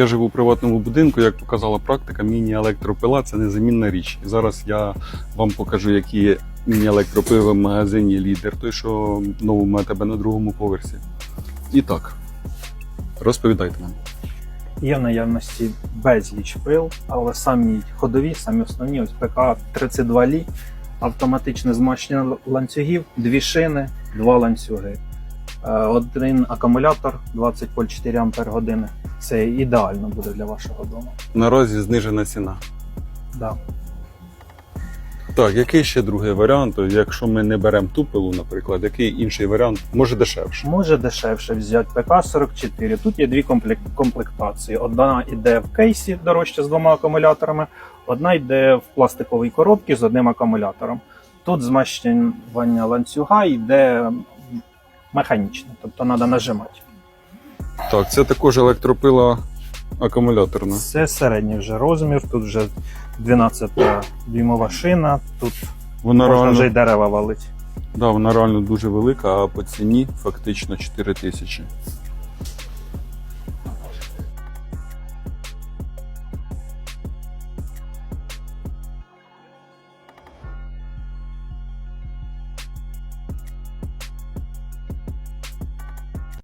Я живу у приватному будинку, як показала практика, міні-електропила це незамінна річ. Зараз я вам покажу, які є міні-електропиви в магазині Лідер, той, що в новому АТБ на другому поверсі. І так, розповідайте нам. Є в наявності безліч пил, але самі ходові, самі основні, ось ПК 32 лі, автоматичне змащення ланцюгів, дві шини, два ланцюги. Е, Один акумулятор 20 вольт 4 ампер години. Це ідеально буде для вашого дому. Наразі знижена ціна. Да. Так, який ще другий варіант? Якщо ми не беремо ту пилу, наприклад, який інший варіант може дешевше? Може дешевше взяти ПК-44. Тут є дві комплектації. Одна йде в кейсі дорожче з двома акумуляторами, одна йде в пластиковій коробці з одним акумулятором. Тут змащування ланцюга йде механічне, тобто треба нажимати. Так, це також електропила акумуляторна. Це середній вже розмір, тут вже 12 дюймова шина, тут Вона можна вже й реально, дерева валить. да, вона реально дуже велика, а по ціні фактично 4 тисячі.